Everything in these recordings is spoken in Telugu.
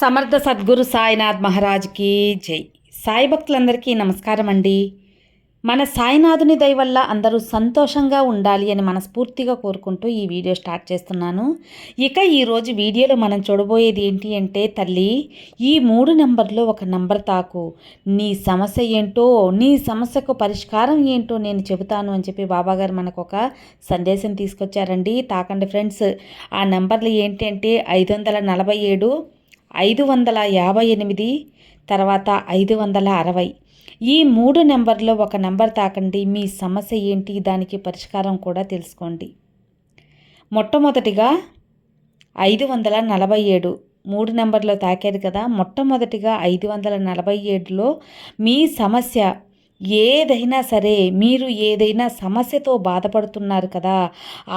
సమర్థ సద్గురు సాయినాథ్ మహారాజ్కి జై. సాయి భక్తులందరికీ నమస్కారం అండి. మన సాయినాథుని దయ వల్ల అందరూ సంతోషంగా ఉండాలి అని మనస్ఫూర్తిగా కోరుకుంటూ ఈ వీడియో స్టార్ట్ చేస్తున్నాను. ఇక ఈరోజు వీడియోలో మనం చూడబోయేది ఏంటి అంటే తల్లి ఈ మూడు నెంబర్లో ఒక నెంబర్ తాకు. నీ సమస్య ఏంటో నీ సమస్యకు పరిష్కారం ఏంటో నేను చెబుతాను అని చెప్పి బాబాగారు మనకు ఒక సందేశం తీసుకొచ్చారండి. తాకండి ఫ్రెండ్స్. ఆ నెంబర్లు ఏంటి అంటే ఐదు వందల నలభై ఏడు ఐదు వందల యాభై ఎనిమిది తర్వాత ఐదు వందల అరవై. ఈ మూడు నెంబర్లో ఒక నెంబర్ తాకండి మీ సమస్య ఏంటి దానికి పరిష్కారం కూడా తెలుసుకోండి. మొట్టమొదటిగా ఐదు వందల నలభై ఏడు మూడు నెంబర్లో తాకారు కదా మొట్టమొదటిగా ఐదు వందల నలభై ఏడులో మీ సమస్య ఏదైనా సరే మీరు ఏదైనా సమస్యతో బాధపడుతున్నారు కదా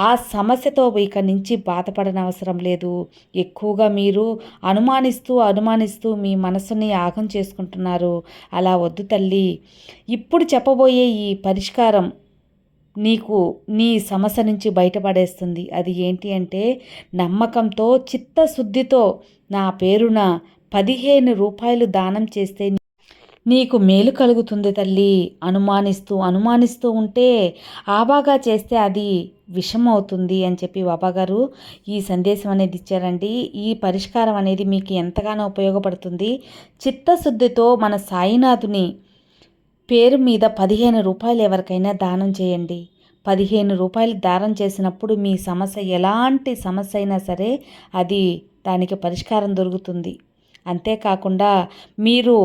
ఆ సమస్యతో ఇక నుంచి బాధపడనవసరం లేదు. ఎక్కువగా మీరు అనుమానిస్తూ అనుమానిస్తూ మీ మనసుని ఆగం చేసుకుంటున్నారు. అలా వద్దు తల్లి. ఇప్పుడు చెప్పబోయే ఈ పరిష్కారం నీకు నీ సమస్య నుంచి బయటపడేస్తుంది. అది ఏంటి అంటే నమ్మకంతో చిత్తశుద్ధితో నా పేరున పదిహేను రూపాయలు దానం చేస్తే నీకు మేలు కలుగుతుంది తల్లి. అనుమానిస్తూ అనుమానిస్తూ ఉంటే ఆబాగా చేస్తే అది విషం అవుతుంది అని చెప్పి బాబాగారు ఈ సందేశం అనేది ఇచ్చారండి. ఈ పరిష్కారం అనేది మీకు ఎంతగానో ఉపయోగపడుతుంది. చిత్తశుద్ధితో మన సాయినాథుని పేరు మీద పదిహేను రూపాయలు ఎవరికైనా దానం చేయండి. పదిహేను రూపాయలు దానం చేసినప్పుడు మీ సమస్య ఎలాంటి సమస్య అయినా సరే అది దానికి పరిష్కారం దొరుకుతుంది. అంతేకాకుండా మీరు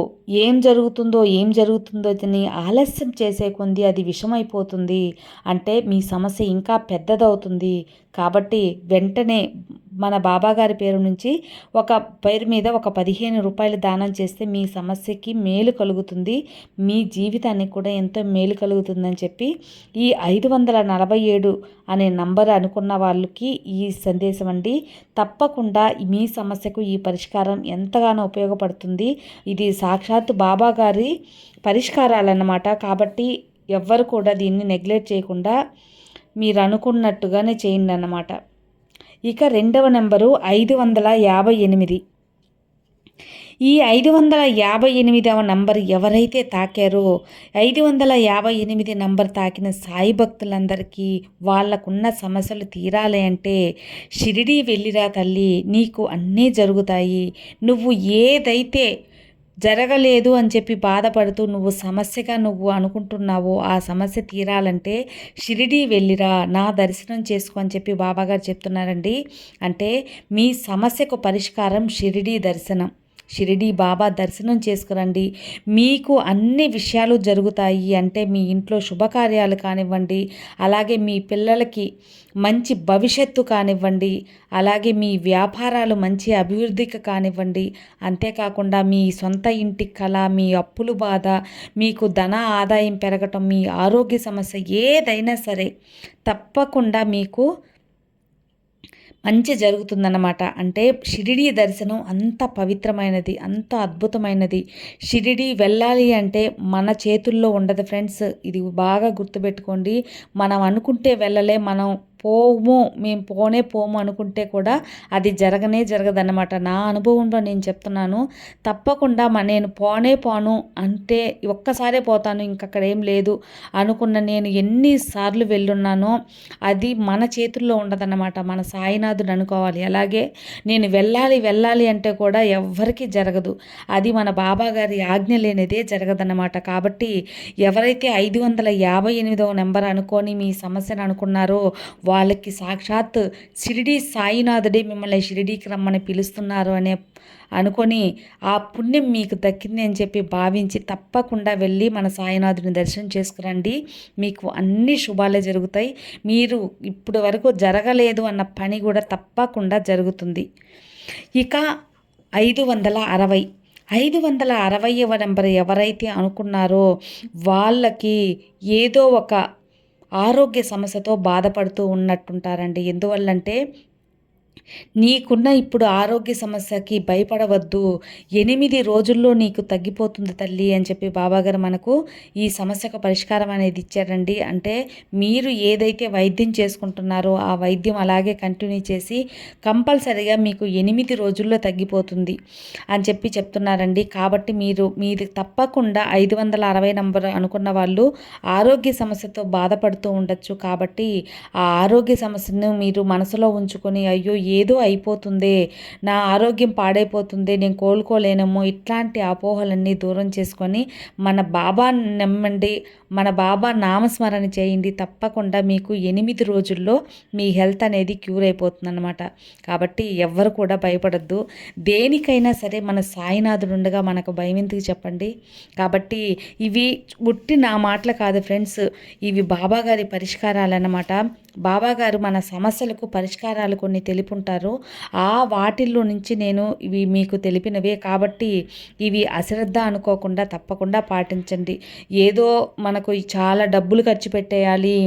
ఏం జరుగుతుందో ఏం జరుగుతుందో అని ఆలస్యం చేసే కొంది అది విషమైపోతుంది. అంటే మీ సమస్య ఇంకా పెద్దదవుతుంది. కాబట్టి వెంటనే మన బాబాగారి పేరు నుంచి ఒక పేరు మీద ఒక పదిహేను రూపాయలు దానం చేస్తే మీ సమస్యకి మేలు కలుగుతుంది. మీ జీవితానికి కూడా ఎంతో మేలు కలుగుతుందని చెప్పి ఈ ఐదు వందల నలభై ఏడు అనే నంబర్ అనుకున్న వాళ్ళకి ఈ సందేశం అండి. తప్పకుండా మీ సమస్యకు ఈ పరిష్కారం ఎంతగానో ఉపయోగపడుతుంది. ఇది సాక్షాత్ బాబాగారి పరిష్కారాలన్నమాట. కాబట్టి ఎవ్వరు కూడా దీన్ని నెగ్లెక్ట్ చేయకుండా మీరు అనుకున్నట్టుగానే చేయండి అన్నమాట. ఇక రెండవ నెంబరు ఐదు వందల యాభై ఎనిమిది. ఈ ఐదు వందల యాభై ఎనిమిదవ నంబర్ ఎవరైతే తాకారో ఐదు వందల యాభై ఎనిమిది నంబర్ తాకిన సాయి భక్తులందరికీ వాళ్ళకున్న సమస్యలు తీరాలి అంటే షిరిడి వెళ్ళిరా తల్లి నీకు అన్నీ జరుగుతాయి. నువ్వు ఏదైతే జరగలేదు అని చెప్పి బాధపడుతూ నువ్వు సమస్యగా నువ్వు అనుకుంటున్నావో ఆ సమస్య తీరాలంటే షిరిడీ వెళ్ళిరా నా దర్శనం చేసుకో అని చెప్పి బాబాగారు చెప్తున్నారండి. అంటే మీ సమస్యకు పరిష్కారం షిరిడీ దర్శనం. షిరిడి బాబా దర్శనం చేసుకురండి. మీకు అన్ని విషయాలు జరుగుతాయి అంటే మీ ఇంట్లో శుభకార్యాలు కానివ్వండి అలాగే మీ పిల్లలకి మంచి భవిష్యత్తు కానివ్వండి అలాగే మీ వ్యాపారాలు మంచి అభివృద్ధికి కానివ్వండి. అంతేకాకుండా మీ సొంత ఇంటి కళ మీ అప్పులు బాధ మీకు ధన ఆదాయం పెరగటం మీ ఆరోగ్య సమస్య ఏదైనా సరే తప్పకుండా మీకు మంచి జరుగుతుందన్నమాట. అంటే షిరిడి దర్శనం అంత పవిత్రమైనది అంత అద్భుతమైనది. షిరిడి వెళ్ళాలి అంటే మన చేతుల్లో ఉండదు ఫ్రెండ్స్. ఇది బాగా గుర్తుపెట్టుకోండి. మనం అనుకుంటే వెళ్ళలే మనం పోము మేము పోనే పోము అనుకుంటే కూడా అది జరగనే జరగదన్నమాట. నా అనుభవంలో నేను చెప్తున్నాను తప్పకుండా నేను పోనే పోను అంటే ఒక్కసారే పోతాను ఇంకక్కడ ఏం లేదు అనుకున్న నేను ఎన్నిసార్లు వెళ్ళున్నానో అది మన చేతుల్లో ఉండదన్నమాట. మన సాయినాథుడు అనుకోవాలి. అలాగే నేను వెళ్ళాలి వెళ్ళాలి అంటే కూడా ఎవ్వరికీ జరగదు. అది మన బాబా గారి ఆజ్ఞ లేనిదే జరగదన్నమాట. కాబట్టి ఎవరైతే ఐదు వందల యాభై ఎనిమిదవ నెంబర్ అనుకొని మీ సమస్యను అనుకున్నారో వాళ్ళకి సాక్షాత్ షిరిడి సాయినాథుడే మిమ్మల్ని షిరిడీకి రమ్మని పిలుస్తున్నారు అనే అనుకొని ఆ పుణ్యం మీకు దక్కింది అని చెప్పి భావించి తప్పకుండా వెళ్ళి మన సాయినాథుని దర్శనం చేసుకురండి. మీకు అన్ని శుభాలే జరుగుతాయి. మీరు ఇప్పటి వరకు జరగలేదు అన్న పని కూడా తప్పకుండా జరుగుతుంది. ఇక ఐదు వందల అరవై. ఐదు వందల అరవైవ నెంబర్ ఎవరైతే అనుకున్నారో వాళ్ళకి ఏదో ఒక ఆరోగ్య సమస్యతో బాధపడుతూ ఉన్నట్టుంటారండి. ఎందువల్లంటే నీకున్న ఇప్పుడు ఆరోగ్య సమస్యకి భయపడవద్దు. ఎనిమిది రోజుల్లో నీకు తగ్గిపోతుంది తల్లి అని చెప్పి బాబాగారు మనకు ఈ సమస్యకు పరిష్కారం అనేది ఇచ్చారండి. అంటే మీరు ఏదైతే వైద్యం చేసుకుంటున్నారో ఆ వైద్యం అలాగే కంటిన్యూ చేసి కంపల్సరిగా మీకు ఎనిమిది రోజుల్లో తగ్గిపోతుంది అని చెప్పి చెప్తున్నారండి. కాబట్టి మీరు మీది తప్పకుండా ఐదు వందల అరవై నంబర్ అనుకున్న వాళ్ళు ఆరోగ్య సమస్యతో బాధపడుతూ ఉండొచ్చు. కాబట్టి ఆ ఆరోగ్య సమస్యను మీరు మనసులో ఉంచుకొని అయ్యో ఏదో అయిపోతుందే నా ఆరోగ్యం పాడైపోతుంది నేను కోలుకోలేనేమో ఇట్లాంటి అపోహలన్నీ దూరం చేసుకొని మన బాబా నమ్మండి మన బాబా నామస్మరణ చేయండి. తప్పకుండా మీకు ఎనిమిది రోజుల్లో మీ హెల్త్ అనేది క్యూర్ అయిపోతుంది అనమాట కాబట్టి ఎవ్వరు కూడా భయపడద్దు. దేనికైనా సరే మన సాయినాథుడు ఉండగా మనకు భయం ఎందుకు చెప్పండి? కాబట్టి ఇవి ఉట్టి నా మాటలు కాదు ఫ్రెండ్స్. ఇవి బాబా గారి పరిష్కారాలన్నమాట. బాబాగారు మన సమస్యలకు పరిష్కారాలు కొన్ని తెలుపుంటారు. ఆ వాటిల్లో నుంచి నేను ఇవి మీకు తెలిపినవే కాబట్టి ఇవి అశ్రద్ధ అనుకోకుండా తప్పకుండా పాటించండి. ఏదో మనకు చాలా డబ్బులు ఖర్చు పెట్టేయాలి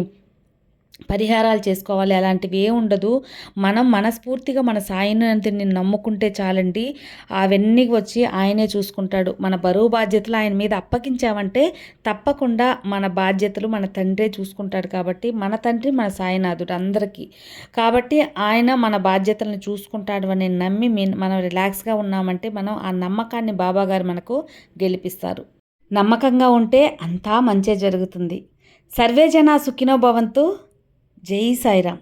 పరిహారాలు చేసుకోవాలి అలాంటివి ఏ ఉండదు. మనం మనస్ఫూర్తిగా మన సాయినంతని నమ్ముకుంటే చాలండి. అవన్నీ వచ్చి ఆయనే చూసుకుంటాడు. మన బరువు బాధ్యతలు ఆయన మీద అప్పగించామంటే తప్పకుండా మన బాధ్యతలు మన తండ్రే చూసుకుంటాడు కాబట్టి మన తండ్రి మన సాయినాథుడు అందరికీ. కాబట్టి ఆయన మన బాధ్యతలను చూసుకుంటాడు అని నమ్మి మనం రిలాక్స్గా ఉన్నామంటే మనం ఆ నమ్మకాన్ని బాబాగారు మనకు గెలిపిస్తారు. నమ్మకంగా ఉంటే అంతా మంచే జరుగుతుంది. సర్వే జనా సుఖినో భవంతు. జై సాయిరామ్.